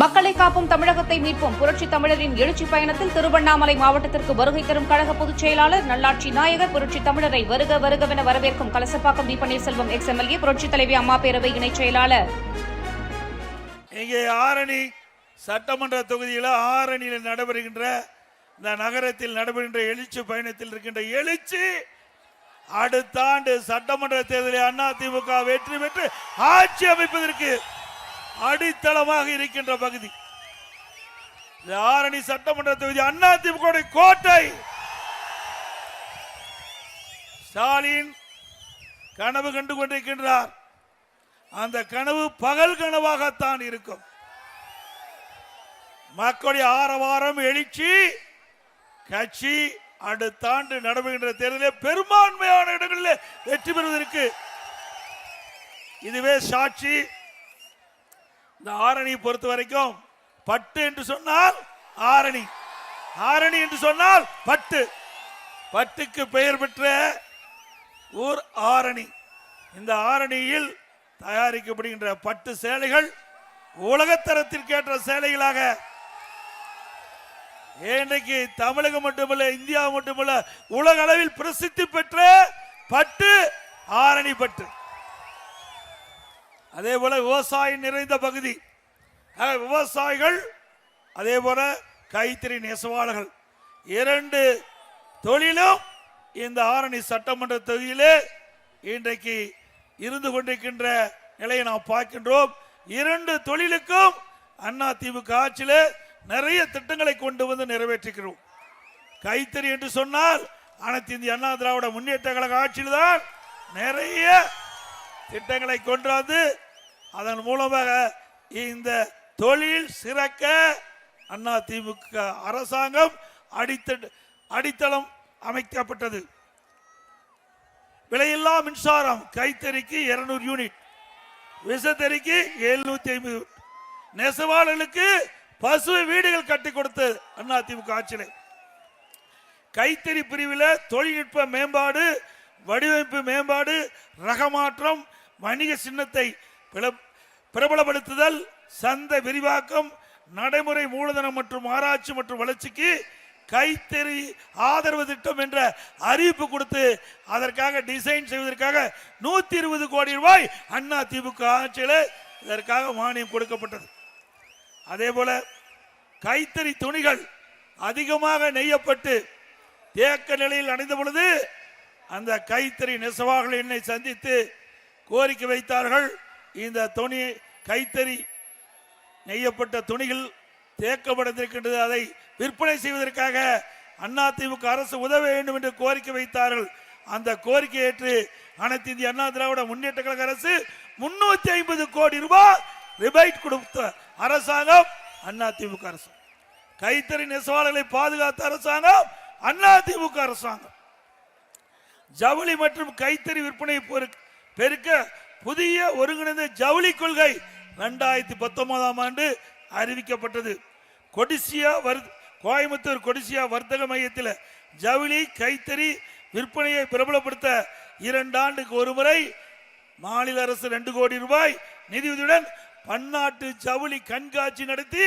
மக்களை காப்போம் தமிழகத்தை மீட்போம். புரட்சி தமிழரின் எழுச்சி பயணத்தில் திருவண்ணாமலை மாவட்டத்திற்கு வருகை தரும் கழக பொதுச் செயலாளர் நல்லாட்சி நாயகர் புரட்சி தமிழரை வருக வருகவென வரவேற்கும் கலசப்பாக்கம் தி பன்னீர்செல்வம் எக்ஸ் எம்எல்ஏ புரட்சி தலைவி அம்மா பேரவை இணைச் செயலாளர். இங்கே ஆரணி சட்டமன்ற தொகுதியில் ஆரணியில் நடைபெறுகின்ற இந்த நகரத்தில் நடைபெறுகின்ற எழுச்சி பயணத்தில் இருக்கின்ற எழுச்சி அடுத்த ஆண்டு சட்டமன்ற தேர்தலில் அதிமுக வெற்றி பெற்று ஆட்சி அமைப்பதற்கு அடித்தளமாக இருக்கின்ற பகுதி. ஆரணி சட்டமன்ற தொகுதி அண்ணா திமுக கோட்டை. ஸ்டாலின் கனவு கண்டு கொண்டிருக்கின்றார். அந்த கனவு பகல் கனவாகத்தான் இருக்கும். மக்களுடைய ஆரவாரம் எழுச்சி கட்சி அடுத்த ஆண்டு நடைபெறுகின்ற தேர்தலில் பெரும்பான்மையான இடங்களில் வெற்றி பெறுவதற்கு இதுவே சாட்சி. இந்த ஆரணியை பொறுத்த வரைக்கும் பட்டு என்று சொன்னால் ஆரணி. ஆரணி என்று சொன்னால் பட்டு. பட்டுக்கு பெயர் பெற்ற ஊர் ஆரணி. இந்த ஆரணியில் தயாரிக்கப்படுகின்ற பட்டு சேலைகள் உலகத்தரத்திற்கேற்ற சேலைகளாக. இன்றைக்கு தமிழகம் மட்டுமல்ல இந்தியா மட்டுமல்ல உலக அளவில் பிரசித்தி பெற்ற பட்டு ஆரணி பட்டு. அதே போல விவசாயம் நிறைந்த பகுதி. விவசாயிகள் அதே போல கைத்தறி நெசவாளர்கள். இரண்டு தொழிலும் இந்த ஆரணி சட்டமன்ற தொகுதியிலே இன்றைக்கு இருந்து கொண்டிருக்கின்ற நிலையை நாம் பார்க்கின்றோம். இரண்டு தொழிலுக்கும் அண்ணா திமுக ஆட்சியில் நிறைய திட்டங்களை கொண்டு வந்து நிறைவேற்றுகிறோம் கைத்தறி என்று சொன்னால் அனைத்து இந்திய அண்ணா திராவிட முன்னேற்ற கழக ஆட்சியில் தான் நிறைய திட்டங்களை கொண்டு வந்து அதன் மூலமாக இந்த தொழில் சிறக்க அண்ணா திமுக அரசாங்கம் அடித்த அடித்தளம் அமைக்கப்பட்டது. விலையில்லா மின்சாரம் கைத்தறிக்கு 200 யூனிட் விசத்தறிக்கு 750 ஐம்பது நெசவாளர்களுக்கு பசு வீடுகள் கட்டி கொடுத்து அண்ணா திமுக ஆட்சியில். கைத்தறி பிரிவில் தொழில்நுட்ப மேம்பாடு வடிவமைப்பு மேம்பாடு ரகமாற்றம் வணிக சின்னத்தை பிரபலப்படுத்துதல் சந்தை விரிவாக்கம் நடைமுறை மூலதனம் மற்றும் ஆராய்ச்சி மற்றும் வளர்ச்சிக்கு கைத்தறி ஆதரவு திட்டம் என்ற அறிவிப்பு கொடுத்து அதற்காக டிசைன் செய்வதற்காக நூத்தி இருபது கோடி ரூபாய் அண்ணா திமுக ஆட்சியில் இதற்காக மானியம் கொடுக்கப்பட்டது. அதே போல கைத்தறி துணிகள் அதிகமாக நெய்யப்பட்டு தேக்க நிலையில் அடைந்த பொழுது அந்த கைத்தறி நெசவாக என்னை சந்தித்து கோரிக்கை வைத்தார்கள். இந்த துணி கைத்தறி நெய்யப்பட்ட துணிகள் தேக்கப்படத்திருக்கின்றது. அதை விற்பனை செய்வதற்காக அதிமுக அரசு உதவ வேண்டும் என்று கோரிக்கை வைத்தார்கள். அந்த கோரிக்கை ஏற்று அனைத்து இந்திய அண்ணா திராவிட முன்னேற்ற கழக அரசு முன்னூத்தி ஐம்பது கோடி ரூபாய் ரிபைட் கொடுத்த அரசாங்கம் அதிமுக அரசு. கைத்தறி நெசவாளர்களை பாதுகாத்த அரசாங்கம் அதிமுக அரசாங்கம். ஜவுளி மற்றும் கைத்தறி விற்பனை பெரு- பெருக்க புதிய ஒருங்கிணைந்த ஜவுளி கொள்கை ரெண்டாயிரத்தி பத்தொன்பதாம் ஆண்டு அறிவிக்கப்பட்டது. கொடிசியா வர் கோயம்புத்தூர் கொடிசியா வர்த்தக மையத்தில் ஜவுளி கைத்தறி விற்பனையை பிரபலப்படுத்த இரண்டு ஆண்டுக்கு ஒரு முறை மாநில அரசு ரெண்டு கோடி ரூபாய் நிதியுதவியுடன் பன்னாட்டு ஜவுளி கண்காட்சி நடத்தி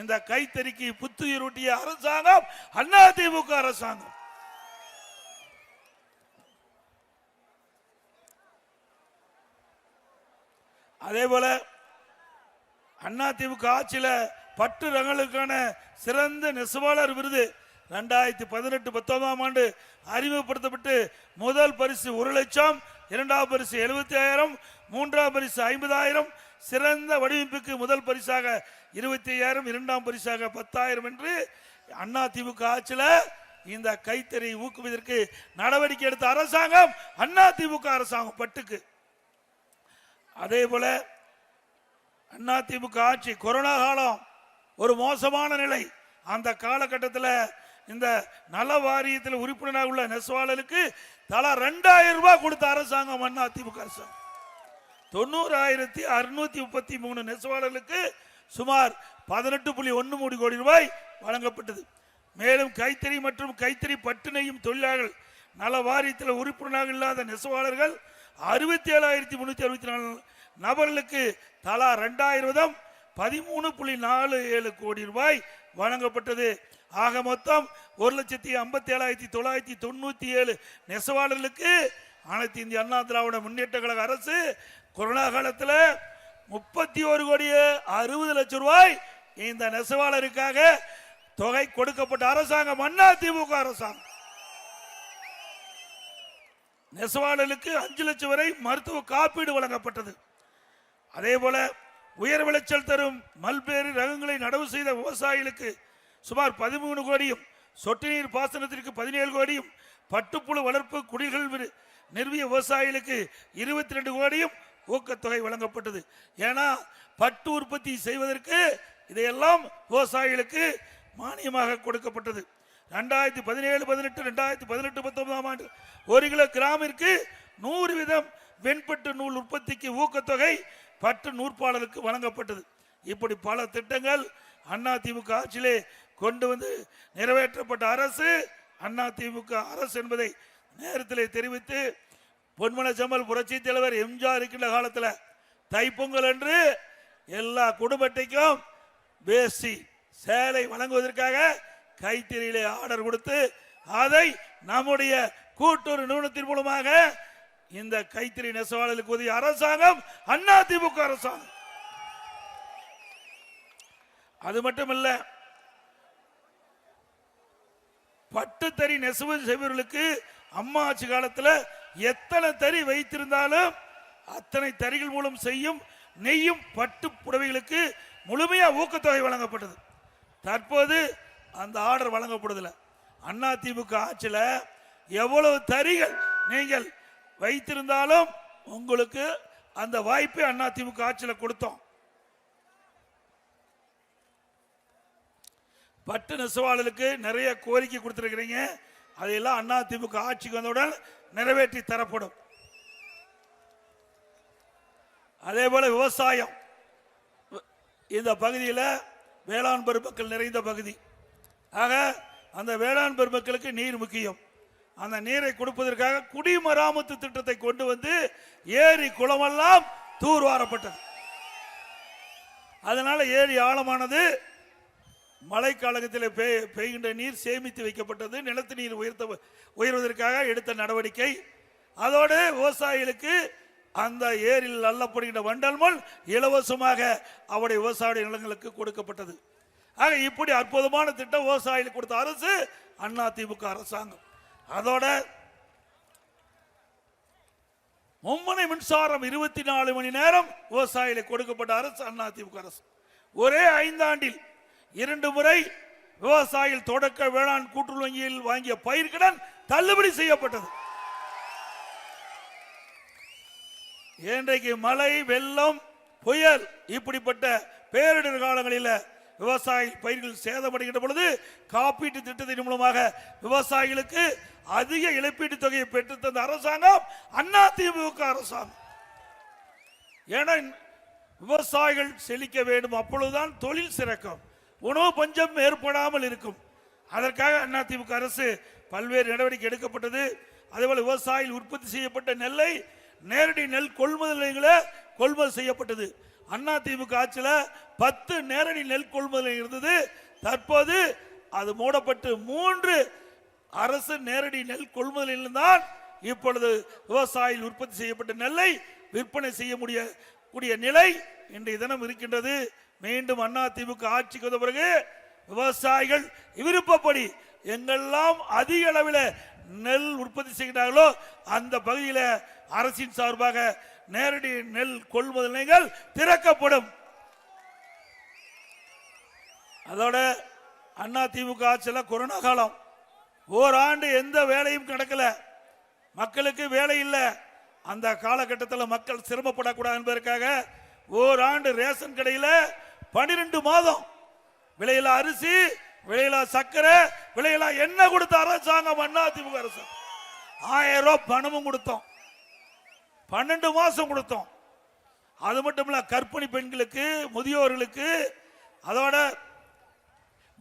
இந்த கைத்தறிக்கு புத்துயிரூட்டிய அரசாங்கம் அதிமுக அரசாங்கம். அதே போல அதிமுக ஆட்சியில் பட்டு ரங்களுக்கான சிறந்த நெசவாளர் விருது ரெண்டாயிரத்தி பதினெட்டு பத்தொன்பதாம் ஆண்டு அறிமுகப்படுத்தப்பட்டு முதல் பரிசு ஒரு லட்சம் இரண்டாம் பரிசு எழுபத்தி ஆயிரம் மூன்றாம் பரிசு ஐம்பதாயிரம். சிறந்த வடிவமைப்புக்கு முதல் பரிசாக இருபத்தி ஐயாயிரம் இரண்டாம் பரிசாக பத்தாயிரம் என்று அண்ணா திமுக ஆட்சியில இந்த கைத்தறி ஊக்குவதற்கு நடவடிக்கை எடுத்த அரசாங்கம் அண்ணா திமுக அரசாங்கம் பட்டுக்கு. அதே போல அதிமுக ஆட்சி கொரோனா காலம் ஒரு மோசமான நிலை. அந்த காலகட்டத்தில் இந்த நல வாரியத்தில் உறுப்பினராக உள்ள நெசவாளருக்கு தலா ரெண்டாயிரம் ரூபாய் கொடுத்த அரசாங்கம் அதிமுக அரசாங்கம். தொண்ணூறாயிரத்தி அறுநூத்தி முப்பத்தி மூணு நெசவாளர்களுக்கு சுமார் பதினெட்டு புள்ளி ஒன்று மூணு கோடி ரூபாய் வழங்கப்பட்டது. மேலும் கைத்தறி மற்றும் கைத்தறி பட்டு நெய்யும் தொழிலாளர்கள் நல வாரியத்தில் உறுப்பினராக இல்லாத நெசவாளர்கள் அறுபத்தி ஏழாயிரத்தி முன்னூத்தி அறுபத்தி நாலு நபர்களுக்கு தலா ரெண்டாயிரம் பதிமூணு புள்ளி நாலு ஏழு கோடி ரூபாய் வழங்கப்பட்டது. ஆக மொத்தம் ஒரு லட்சத்தி ஐம்பத்தி ஏழாயிரத்தி தொள்ளாயிரத்தி தொண்ணூத்தி ஏழு நெசவாளர்களுக்கு அனைத்து இந்திய அண்ணா திராவிட முன்னேற்ற கழக அரசு கொரோனா காலத்தில் முப்பத்தி ஒரு கோடியே அறுபது லட்சம் ரூபாய் இந்த நெசவாளருக்காக தொகை கொடுக்கப்பட்ட அரசாங்கம் அண்ணா திமுக அரசாங்கம். நெசவாளர்களுக்கு அஞ்சு லட்சம் வரை மருத்துவ காப்பீடு வழங்கப்பட்டது. அதே போல உயர் விளைச்சல் தரும் மல்பேறு ரகங்களை நடவு செய்த விவசாயிகளுக்கு சுமார் பதிமூணு கோடியும் சொட்டு நீர் பாசனத்திற்கு பதினேழு கோடியும் பட்டுப்புழு வளர்ப்பு குடில்கள் நிறுவிய விவசாயிகளுக்கு இருபத்தி ரெண்டு கோடியும் ஊக்கத்தொகை வழங்கப்பட்டது. ஏன்னா பட்டு உற்பத்தி செய்வதற்கு இதையெல்லாம் விவசாயிகளுக்கு மானியமாக கொடுக்கப்பட்டது. ரெண்டாயிரத்தி பதினேழு பதினெட்டு ரெண்டாயிரத்தி பதினெட்டு பத்தொன்பதாம் ஆண்டு. ஒரு கிலோ கிராமிற்கு நூறு வீதம் வெண்பட்டு நூல் உற்பத்திக்கு ஊக்கத்தொகை பட்டு நூற்பாளருக்கு வழங்கப்பட்டது. இப்படி பல திட்டங்கள் அண்ணா திமுக ஆட்சியிலே கொண்டு வந்து நிறைவேற்றப்பட்ட அரசு அண்ணா திமுக அரசு என்பதை நேரத்தில் தெரிவித்து பொன்மன செம்மல் புரட்சி தலைவர் எம்ஜிஆர் இருக்கின்ற காலத்தில் தைப்பொங்கல் அன்று எல்லா குடும்பத்தைக்கும் வேஷ்டி சேலை வழங்குவதற்காக கைத்தறியிலே ஆர்டர் கொடுத்து அதை நம்முடைய கூட்டுறவு நிறுவனத்தின் மூலமாக இந்த கைத்தறி நெசவாளர்களுக்கு உதவி அரசாங்கம் அண்ணா திமுக அரசாங்கம். அது மட்டுமல்ல பட்டுத்தறி நெசவு செய்பவர்களுக்கு அம்மா ஆட்சி காலத்துல எத்தனை தறி வைத்திருந்தாலும் அத்தனை தறிகள் மூலம் செய்யும் நெய்யும் பட்டு புடவைகளுக்கு முழுமையா ஊக்கத்தொகை வழங்கப்பட்டது. தற்போது அந்த ஆர்டர் வழங்கப்படுதில்லை அண்ணா திமுக ஆட்சியில் எவ்வளவு தறிகள் நீங்கள் வைத்திருந்தாலும் உங்களுக்கு அந்த வாய்ப்பை அண்ணா திமுக ஆட்சியில் கொடுத்தோம். பட்டு நெசவாளர்களுக்கு நிறைய கோரிக்கை கொடுத்துருக்கிறீங்க. அதையெல்லாம் அண்ணா திமுக ஆட்சிக்கு வந்தவுடன் நிறைவேற்றி தரப்படும். அதே போல விவசாயம். இந்த பகுதியில் வேளாண் பெருமக்கள் நிறைந்த பகுதி. ஆக அந்த வேளாண் பெருமக்களுக்கு நீர் முக்கியம். அந்த நீரை கொடுப்பதற்காக குடிமராமத்து திட்டத்தை கொண்டு வந்து ஏரி குளமெல்லாம் தூர்வாரப்பட்டது அதனால ஏரி ஆழமானது மழைக்காலத்தில் பெய் பெய்கின்ற நீர் சேமித்து வைக்கப்பட்டது. நிலத்து நீர் உயர்த்த உயர்வதற்காக எடுத்த நடவடிக்கை. அதோடு விவசாயிகளுக்கு அந்த ஏரியில் அள்ளப்படுகின்ற வண்டல் மண் இலவசமாக அவருடைய விவசாய நிலங்களுக்கு கொடுக்கப்பட்டது. ஆக இப்படி அற்புதமான திட்டம் விவசாயிகளுக்கு கொடுத்த அரசு அண்ணா திமுக அரசாங்கம். அதோட மும்மனை மின்சாரம் இருபத்தி நாலு மணி நேரம் விவசாயிகளுக்கு கொடுக்கப்பட்ட அரசு அண்ணா திமுக அரசு. ஒரே ஐந்தாண்டில் இரண்டு முறை விவசாயிகள் தொடக்க வேளாண் கூட்டுறவு வங்கியில் வாங்கிய பயிர்கடன் தள்ளுபடி செய்யப்பட்டது. இன்றைக்கு மழை வெள்ளம் புயல் இப்படிப்பட்ட பேரிடர் காலங்களில் விவசாய பயிர்கள் சேதமடைகின்ற பொழுது காப்பீட்டு திட்டத்தின் மூலமாக விவசாயிகளுக்கு அதிக இழப்பீட்டு தொகையை பெற்று தந்த அரசாங்கம் அண்ணா திமுக அரசாங்கம். ஏன்னா விவசாயிகள் செழிக்க வேண்டும். அப்பொழுதுதான் தொழில் சிறக்கும். உணவு பஞ்சம் ஏற்படாமல் இருக்கும். அதற்காக அதிமுக அரசு பல்வேறு நடவடிக்கை எடுக்கப்பட்டது. அதேபோல் விவசாயிகள் உற்பத்தி செய்யப்பட்ட நெல்லை நேரடி நெல் கொள்முதல் நிலையங்களை கொள்முதல் செய்யப்பட்டது. அதிமுக ஆட்சியில் பத்து நேரடி நெல் கொள்முதல் இருந்தது. தற்போது அது மூடப்பட்டு மூன்று அரசு நேரடி நெல் கொள்முதலில் தான் இப்பொழுது விவசாயிகள் உற்பத்தி செய்யப்பட்ட நெல்லை விற்பனை செய்ய முடிய கூடிய நிலை இன்றைய தினம் இருக்கின்றது. மீண்டும் அண்ணா திமுக ஆட்சிக்கு வந்த பிறகு விவசாயிகள் விருப்பப்படி எங்கெல்லாம் அதிக அளவில் நெல் உற்பத்தி செய்கிறார்களோ அந்த பகுதியில் அரசின் சார்பாக நேரடி நெல் கொள்முதல் நிலையங்கள் திறக்கப்படும். அதோட அண்ணா திமுக ஆட்சியில் கொரோனா காலம். ஓராண்டு எந்த வேலையும் கிடக்கல. மக்களுக்கு வேலை இல்லை. அந்த காலகட்டத்தில் மக்கள் சிரமப்படக்கூடாது என்பதற்காக ஓராண்டு ரேஷன் கடையில் பன்னிரெண்டு மாதம் விலையில அரிசி விலையில சர்க்கரை விலையில எண்ணெய் கொடுத்த அரசாங்கம் அண்ணா திமுக அரசு. ஆயிரம் ரூபாய் பணமும் கொடுத்தோம். பன்னெண்டு மாசம் கொடுத்தோம். அது மட்டும் இல்ல கற்பிணி பெண்களுக்கு முதியோர்களுக்கு அதோட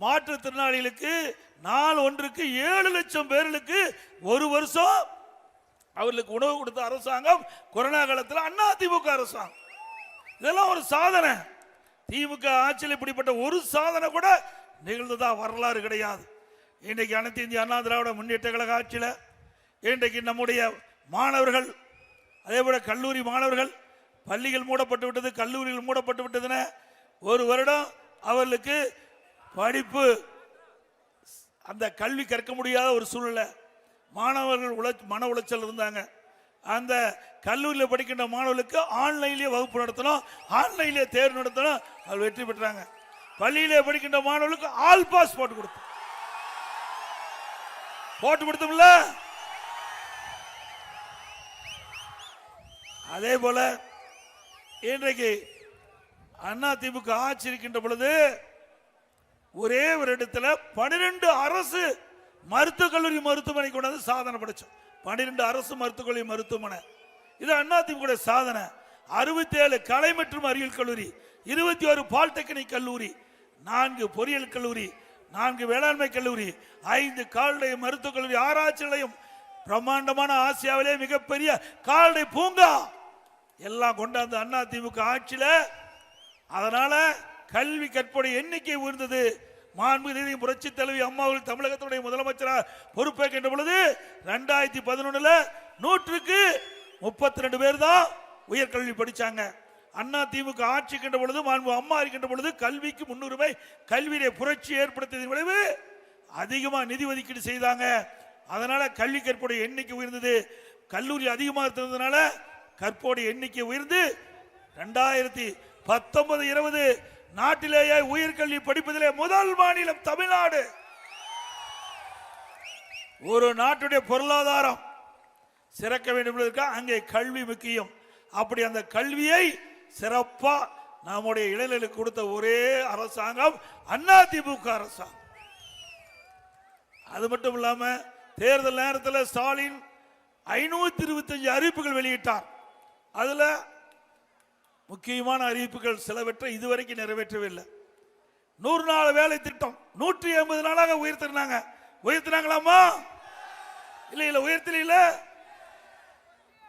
மாற்றுத்திறனாளிகளுக்கு நாள் ஒன்றுக்கு ஏழு லட்சம் பேர்களுக்கு ஒரு வருஷம் அவர்களுக்கு உணவு கொடுத்த அரசாங்கம் கொரோனா காலத்தில் அண்ணா திமுக அரசாங்கம். இதெல்லாம் ஒரு சாதனை. திமுக ஆட்சியில் இப்படிப்பட்ட ஒரு சாதனை கூட நிகழ்ந்ததா வரலாறு கிடையாது. இன்றைக்கு அனைத்து இந்திய அண்ணா திராவிட முன்னேற்ற கழக ஆட்சியில் இன்றைக்கு நம்முடைய மாணவர்கள் அதே போல கல்லூரி மாணவர்கள் பள்ளிகள் மூடப்பட்டு விட்டது கல்லூரிகள் மூடப்பட்டு விட்டதுன்னு ஒரு வருடம் அவர்களுக்கு படிப்பு அந்த கல்வி கற்க முடியாத ஒரு சூழ்நிலை. மாணவர்கள் உழ மன உளைச்சல் இருந்தாங்க. அந்த கல்லூரியில் படிக்கின்ற மாணவர்களுக்கு ஆன்லைன்லேயே வகுப்பு நடத்தணும் ஆன்லைன்லேயே தேர்வு நடத்தணும். அவர் வெற்றி பெற்றாங்க. பள்ளியிலே படிக்கின்ற மாணவர்களுக்கு ஆல் பாஸ் போட்டு கொடுத்தோம். போட்டு கொடுத்தோம்ல? அதே போல இன்றைக்கு அண்ணா ஆட்சி இருக்கின்ற பொழுது ஒரே ஒரு இடத்துல பன்னிரெண்டு அரசு மருத்துவக் கல்லூரி மருத்துவமனை கொண்டாந்து சாதனை படைச்சோம். பன்னிரெண்டு அரசு மருத்துவக் கல்லூரி மருத்துவமனை. இது அதிமுக சாதனை. அறுபத்தி ஏழு கலை மற்றும் அறிவியல் கல்லூரி இருபத்தி ஒரு பாலிடெக்னிக் கல்லூரி நான்கு பொறியியல் கல்லூரி நான்கு வேளாண்மை கல்லூரி ஐந்து கால்நடை மருத்துவக் கல்லூரி ஆராய்ச்சி நிலையம் பிரம்மாண்டமான ஆசியாவிலே மிகப்பெரிய கால்நடை பூங்கா. எல்லாம் கொண்டாந்து அண்ணா திமுக ஆட்சியில் அதனால கல்வி கற்புடைய எண்ணிக்கை உயர்ந்தது. மாண்புமிகு புரட்சி தலைவி அம்மாவில் தமிழகத்தினுடைய முதலமைச்சராக பொறுப்பேற்கின்ற பொழுது ரெண்டாயிரத்தி பதினொன்னுல நூற்றுக்கு முப்பத்தி ரெண்டு பேர் தான் உயர்கல்வி படித்தாங்க அண்ணா திமுக ஆட்சிக்கின்ற பொழுது மாண்பு அம்மா இருக்கின்ற பொழுது கல்விக்கு முன்னுரிமை கல்வியிலே புரட்சி ஏற்படுத்தியதன் விளைவு அதிகமாக நிதி ஒதுக்கீடு செய்தாங்க. அதனால கல்வி கற்புடைய எண்ணிக்கை உயர்ந்தது. கல்லூரி அதிகமாக இருந்ததுனால கற்போடைய எண்ணிக்கை உயர்ந்து ரெண்டாயிரத்தி பத்தொன்பது இருபது நாட்டிலேயே உயிர்கல்வி படிப்பதிலே முதல் மாநிலம் தமிழ்நாடு. ஒரு நாட்டுடைய பொருளாதாரம் சிறக்க வேண்டும் என்பதற்காக அங்கே கல்வி முக்கியம். அப்படி அந்த கல்வியை சிறப்பா நம்முடைய இளைஞர்களுக்கு கொடுத்த ஒரே அரசாங்கம் அண்ணா திமுக அரசாங்கம். அது மட்டும் இல்லாம தேர்தல் நேரத்தில் ஸ்டாலின் ஐநூத்தி இருபத்தஞ்சு அறிவிப்புகள் வெளியிட்டார். அதுல முக்கியமான அறிவிப்புகள் சிலவற்றை இதுவரைக்கும் நிறைவேற்றவில்லை. நூறு நாள் வேலை திட்டம் நூற்றி எண்பது நாளாக உயர்த்தினாங்க உயர்த்தினாங்களாமா இல்லை இல்லை உயர்த்தல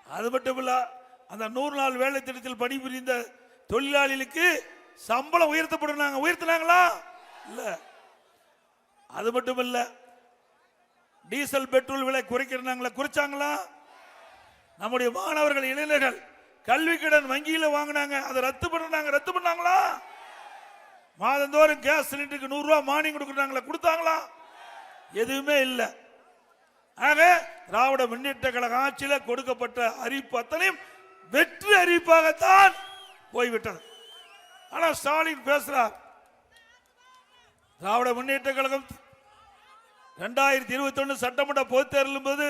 அது மட்டும் இல்ல அந்த நூறு நாள் வேலை திட்டத்தில் பணிபுரிந்த தொழிலாளிகளுக்கு சம்பளம் உயர்த்தப்படுனாங்க உயர்த்தினாங்களா? இல்லை. அது மட்டும் இல்லை டீசல் பெட்ரோல் விலை குறைக்கிறாங்களா குறைச்சாங்களா? நம்முடைய மாணவர்கள் இளைஞர்கள் கல்வி கடன் வங்கியில் வாங்கினாங்க. அதை ரத்து பண்ணாங்க ரத்து பண்ணாங்களா? மாதந்தோறும் கேஸ் சிலிண்டருக்கு நூறுரூவா மானியம் கொடுக்குறாங்களா கொடுத்தாங்களா? எதுவுமே இல்லை. ஆக திராவிட முன்னேற்ற கழக ஆட்சியில் கொடுக்கப்பட்ட அறிவிப்பு அத்தனையும் வெற்றி அறிவிப்பாகத்தான் போய்விட்டது. ஆனால் ஸ்டாலின் பேசுறார். திராவிட முன்னேற்ற கழகம் ரெண்டாயிரத்தி இருபத்தி ஒன்று சட்டமன்ற பொதுத் தேர்தலும் போது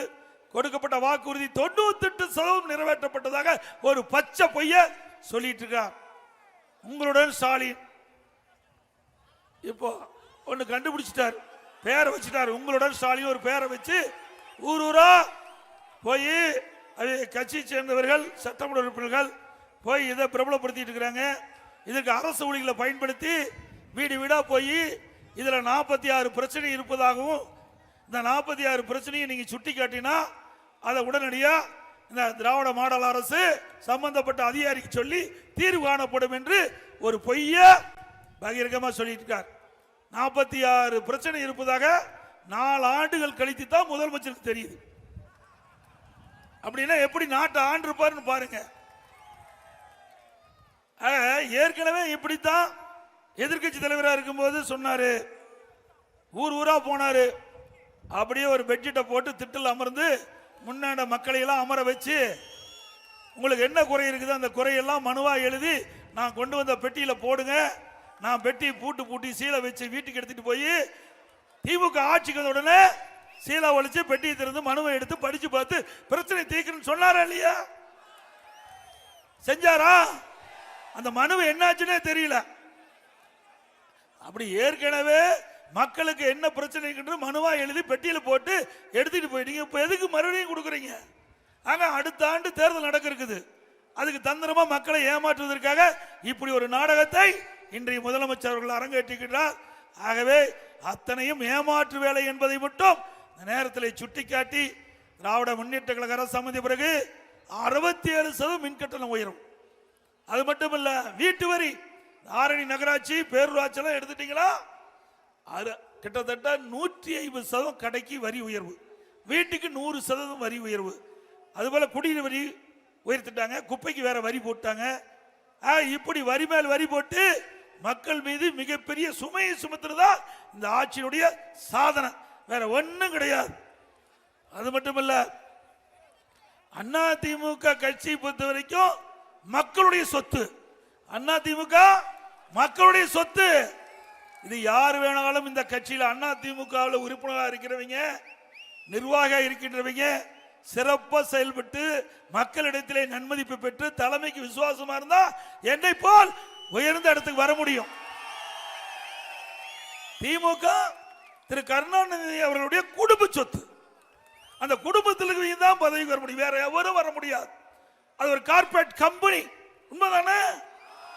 கொடுக்கப்பட்ட வாக்குறுதி தொண்ணூத்தி எட்டு சதவீதம் நிறைவேற்றப்பட்டதாக ஒரு பச்சை பொய்ய சொல்லிட்டு இருக்கார் உங்களுடன் ஸ்டாலின். இப்போ ஒன்று கண்டுபிடிச்சிட்டார். பேரை வச்சுட்டார். உங்களுடன் ஸ்டாலின் ஒரு பேரை வச்சு ஊர் ஊரா போய் அது கட்சியை சேர்ந்தவர்கள் சட்டமன்ற உறுப்பினர்கள் போய் இதை பிரபலப்படுத்திட்டு இருக்கிறாங்க இதுக்கு அரசு ஊழிகளை பயன்படுத்தி வீடு வீடாக போய் இதில் நாற்பத்தி ஆறு பிரச்சனை இருப்பதாகவும் இந்த நாற்பத்தி ஆறு பிரச்சனையை நீங்கள் சுட்டி காட்டினா அதை உடனடியாக இந்த திராவிட மாடல் அரசு சம்பந்தப்பட்ட அதிகாரிக்கு சொல்லி தீர்வு காணப்படும் என்று ஒரு பொய்ய பகிரங்கமாக சொல்லிட்டு இருக்கார் நாற்பத்தி ஆறு பிரச்சனை இருப்பதாக நாலு ஆண்டுகள் கழித்து தான் முதலமைச்சருக்கு தெரியுது. அப்படின்னா எப்படி நாட்டை ஆண்டிருப்பாருன்னு பாருங்க. ஏற்கனவே இப்படித்தான் எதிர்க்கட்சி தலைவராக இருக்கும்போது சொன்னாரு. ஊர் ஊரா போனாரு. அப்படியே ஒரு பெட்ஷீட்டை போட்டு திட்டில் அமர்ந்து முன்னாடி மக்களை எல்லாம் அமர வச்சு உங்களுக்கு என்ன குறை இருக்குது? அந்த குறையெல்லாம் மனுவாக எழுதி நான் கொண்டு வந்த பெட்டியில் போடுங்க. நான் பெட்டி பூட்டு பூட்டி சீலை வச்சு வீட்டுக்கு எடுத்துகிட்டு போய் திமுக ஆட்சிக்கு வந்த உடனே சீலை ஒழிச்சு பெட்டியை திறந்து மனுவை எடுத்து படித்து பார்த்து பிரச்சனை தீர்க்கணும்னு சொன்னாரா இல்லையா? செஞ்சாரா? அந்த மனுவை என்னாச்சுன்னே தெரியல. அப்படி ஏற்கனவே மக்களுக்கு என்ன பிரச்சனை மனுவா எழுதி பெட்டியில் போட்டு எடுத்துட்டு போயிட்டீங்க இப்போ எதுக்கு மறுபடியும் கொடுக்குறீங்க? ஆக அடுத்த ஆண்டு தேர்தல் நடக்க இருக்குது அதுக்கு தந்திரமா மக்களை ஏமாற்றுவதற்காக இப்படி ஒரு நாடகத்தை இன்றைய முதலமைச்சர் அவர்கள் அரங்கேற்றிக்கிறார் ஆகவே அத்தனையும் ஏமாற்று வேலை என்பதை மட்டும் இந்த நேரத்தில் சுட்டிக்காட்டி திராவிட முன்னேற்ற கழக அரசு அமைந்த பிறகு அறுபத்தி ஏழு சதவீதம் மின் கட்டணம் உயரும். அது மட்டுமல்ல வீட்டு வரி ஆரணி நகராட்சி பேரூராட்சி எல்லாம் எடுத்துட்டீங்களா? அது கிட்டத்தட்ட நூற்றி ஐம்பது சதவீதம் கடைக்கு வரி உயர்வு. வீட்டுக்கு நூறு சதவீதம் வரி உயர்வு. அதுபோல் குடிநீர் வரி உயர்த்திட்டாங்க குப்பைக்கு வேற வரி போட்டாங்க. ஆ, இப்படி வரி மேல் வரி போட்டு மக்கள் மீது மிகப்பெரிய சுமையை சுமத்துறதா இந்த ஆட்சியினுடைய சாதனை. வேற ஒன்றும் கிடையாது. அது மட்டுமல்ல அண்ணா திமுக கட்சி பொறுத்த வரைக்கும் மக்களுடைய சொத்து. அண்ணா திமுக மக்களுடைய சொத்து. இது யார் வேணாலும் இந்த கட்சியில் அண்ணா திமுகவில் உறுப்பினராக இருக்கிறவங்க நிர்வாக இருக்கின்றவங்க சிறப்பாக செயல்பட்டு மக்களிடத்திலே நன்மதிப்பு பெற்று தலைமைக்கு விசுவாசமா இருந்தா என்னை போல் உயர்ந்த இடத்துக்கு வர முடியும். திமுக திரு கருணாநிதி அவர்களுடைய குடும்ப சொத்து. அந்த குடும்பத்தில் தான் பதவிக்கு வர முடியும். வேற எவரும் வர முடியாது. அது ஒரு கார்ப்பரேட் கம்பெனி உண்மைதானே?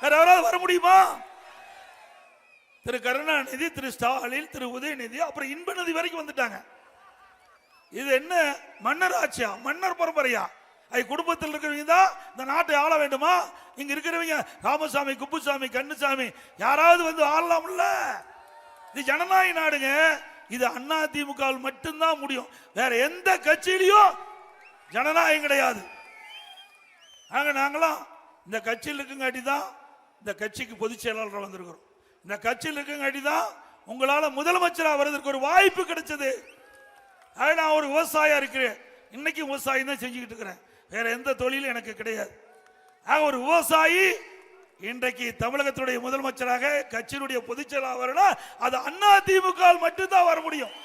வேற யாராவது வர முடியுமா? திரு கருணாநிதி திரு ஸ்டாலின் திரு உதயநிதி அப்புறம் இன்பநிதி வரைக்கும் வந்துட்டாங்க. இது என்ன? மன்னர் ஆட்சியா? மன்னர் பரம்பரையா? அது குடும்பத்தில் இருக்கிறவங்க தான் இந்த நாட்டை ஆள வேண்டுமா? இங்க இருக்கிறவங்க ராமசாமி குப்புசாமி கண்ணுசாமி யாராவது வந்து ஆளலாம்ல? இது ஜனநாயக நாடுங்க. இது அண்ணா திமுக மட்டும்தான் முடியும். வேற எந்த கட்சியிலையும் ஜனநாயகம் கிடையாது. நாங்கள் நாங்களாம் இந்த கட்சியில் இருக்குங்காட்டி தான் இந்த கட்சிக்கு பொதுச் செயலாளர் வந்திருக்கிறோம். இந்த கட்சியில் இருக்குங்காட்டி தான் உங்களால முதலமைச்சராக வர்றதுக்கு ஒரு வாய்ப்பு கிடைச்சது. அது நான் ஒரு விவசாயியா இருக்கிறேன். இன்னைக்கு விவசாயம் தான் செஞ்சுக்கிட்டு இருக்கிறேன். வேற எந்த தொழிலும் எனக்கு கிடையாது. ஆக ஒரு விவசாயி இன்றைக்கு தமிழகத்துடைய முதலமைச்சராக கட்சியினுடைய பொதுச் செயலாளர் வரணும் அது அண்ணா திமுக மட்டும்தான் வர முடியும்.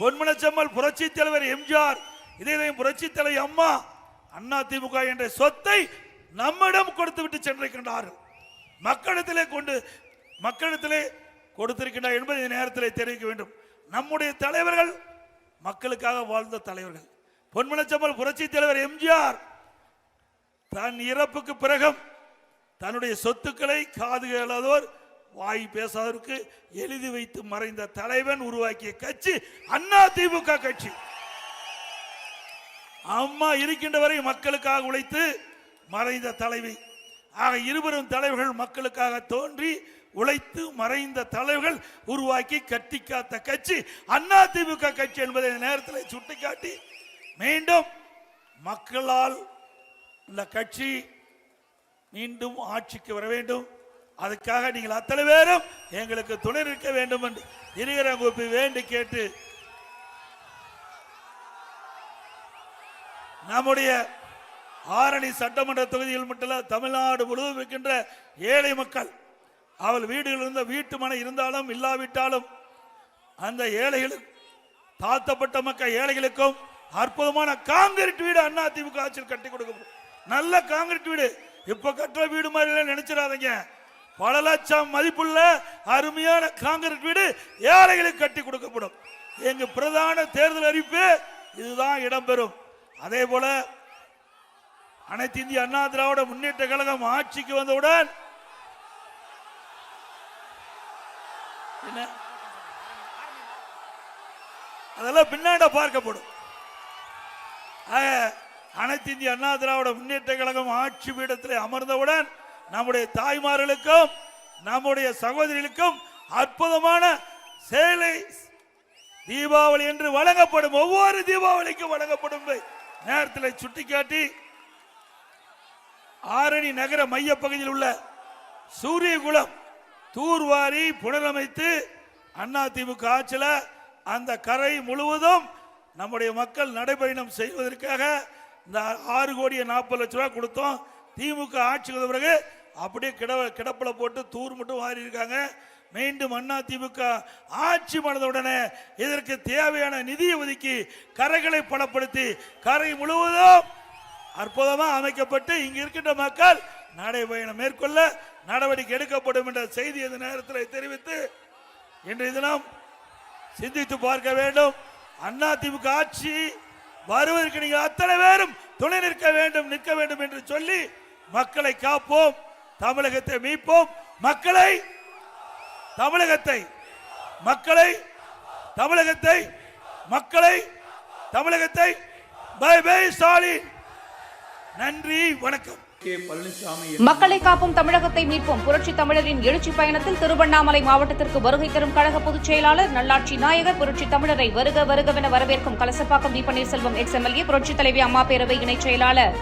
பொன்மனச்சம்மல் புரட்சி தலைவர் எம்ஜிஆர் இதே புரட்சி தலைவர் அம்மா அண்ணா திமுக என்ற சொத்தை நம்மிடம் கொடுத்து விட்டு சென்றிருக்கின்றார்கள். மக்களிடத்திலே கொண்டு மக்களிடத்திலே கொடுத்திருக்கின்றார் என்பதை இந்த நேரத்தில் தெரிவிக்க வேண்டும். நம்முடைய தலைவர்கள் மக்களுக்காக வாழ்ந்த தலைவர்கள். பொன்மலச்சம்பல் புரட்சி தலைவர் எம்ஜிஆர் தன் இறப்புக்கு பிறகும் தன்னுடைய சொத்துக்களை காது கேளாதோர் வாய் பேசாதவருக்கு எழுதி வைத்து மறைந்த தலைவன் உருவாக்கிய கட்சி அண்ணா திமுக கட்சி. அம்மா இருக்கின்ற வரை மக்களுக்காக உழைத்து மறைந்த தலைவி ஆக இருவரும் தலைவர்கள் மக்களுக்காக தோன்றி உழைத்து மறைந்த தலைவர்கள் உருவாக்கி கட்டி காத்த கட்சி அண்ணா திமுக கட்சி என்பதை நேரத்தில் சுட்டிக்காட்டி மீண்டும் மக்களால் உள்ள கட்சி மீண்டும் ஆட்சிக்கு வர வேண்டும். அதுக்காக நீங்கள் அத்தனை பேரும் எங்களுக்கு துணை நிற்க வேண்டும் என்று இருக்கிற கோப்பி வேண்டி கேட்டு நம்முடைய ஆரணி சட்டமன்ற தொகுதியில் மட்டும் தமிழ்நாடு முழுவதும் இருக்கின்ற ஏழை மக்கள். அவள் வீடுகள் இருந்த வீட்டு மனை இருந்தாலும் இல்லாவிட்டாலும் அந்த ஏழைகளுக்கு தாழ்த்தப்பட்ட மக்கள் ஏழைகளுக்கும் அற்புதமான காங்கிரீட் வீடு அண்ணா திமுக ஆட்சியில் கட்டி கொடுக்கப்படும் நல்ல காங்கிரீட் வீடு. இப்ப கட்டுற வீடு மாதிரி நினைச்சிடாதீங்க. பல லட்சம் மதிப்புள்ள அருமையான காங்கிரீட் வீடு ஏழைகளுக்கு கட்டி கொடுக்கப்படும். எங்க பிரதான தேர்தல் அறிவிப்பு இதுதான் இடம்பெறும். அதே போல அனைத்து இந்திய அண்ணா திராவிட முன்னேற்ற கழகம் ஆட்சிக்கு வந்தவுடன் என்ன? அதெல்லாம் பின்னாட பார்க்கப்படும். அனைத்து இந்திய அண்ணா திராவிட முன்னேற்ற கழகம் ஆட்சி பீடத்தில் அமர்ந்தவுடன் நம்முடைய தாய்மார்களுக்கும் நம்முடைய சகோதரிகளுக்கும் அற்புதமான சேலை தீபாவளி என்று வழங்கப்படும். ஒவ்வொரு தீபாவளிக்கும் வழங்கப்படும் நேரத்தில் சுட்டிக்காட்டி ஆரணி நகர மையப்பகுதியில் உள்ள சூரியகுளம் தூர்வாரி புனரமைத்து அண்ணா திமுக ஆட்சியில் அந்த கரை முழுவதும் நம்முடைய மக்கள் நடைபயணம் செய்வதற்காக இந்த ஆறு கோடியே நாற்பது லட்ச ரூபா கொடுத்தோம். திமுக ஆட்சிக்கு பிறகு அப்படியே கிட கிடப்பில் போட்டு தூர் மட்டும் வாரி இருக்காங்க மீண்டும் அண்ணா திமுக ஆட்சி மனதுடனே இதற்கு தேவையான நிதியை ஒதுக்கி கரைகளை பலப்படுத்தி கரை முழுவதும் அற்புதமாக அமைக்கப்பட்டு இங்கு இருக்கின்ற மக்கள் நடைபயணம் மேற்கொள்ள நடவடிக்கை எடுக்கப்படும் என்ற செய்தி இந்த நேரத்தில் தெரிவித்து இன்றைய தினம் சிந்தித்து பார்க்க வேண்டும். அண்ணா திமுக ஆட்சி வருவதற்கு நீங்கள் அத்தனை பேரும் துணை நிற்க வேண்டும் நிற்க வேண்டும் என்று சொல்லி மக்களை காப்போம் தமிழகத்தை மீட்போம். மக்களை தமிழகத்தை மக்களை தமிழகத்தை மக்களை தமிழகத்தை பை பை ஸ்டாலின். நன்றி வணக்கம். மக்களை காப்போம் தமிழகத்தை மீட்போம். புரட்சி தமிழரின் எழுச்சி பயணத்தில் திருவண்ணாமலை மாவட்டத்திற்கு வருகை தரும் கழக பொதுச் செயலாளர் நல்லாட்சி நாயகர் புரட்சி தமிழரை வருக வருகவென வரவேற்கும் கலசப்பாக்கம் தி பன்னீர்செல்வம் எக்ஸ் எம்எல்ஏ புரட்சி தலைவி அம்மா பேரவை இணைச் செயலாளர்.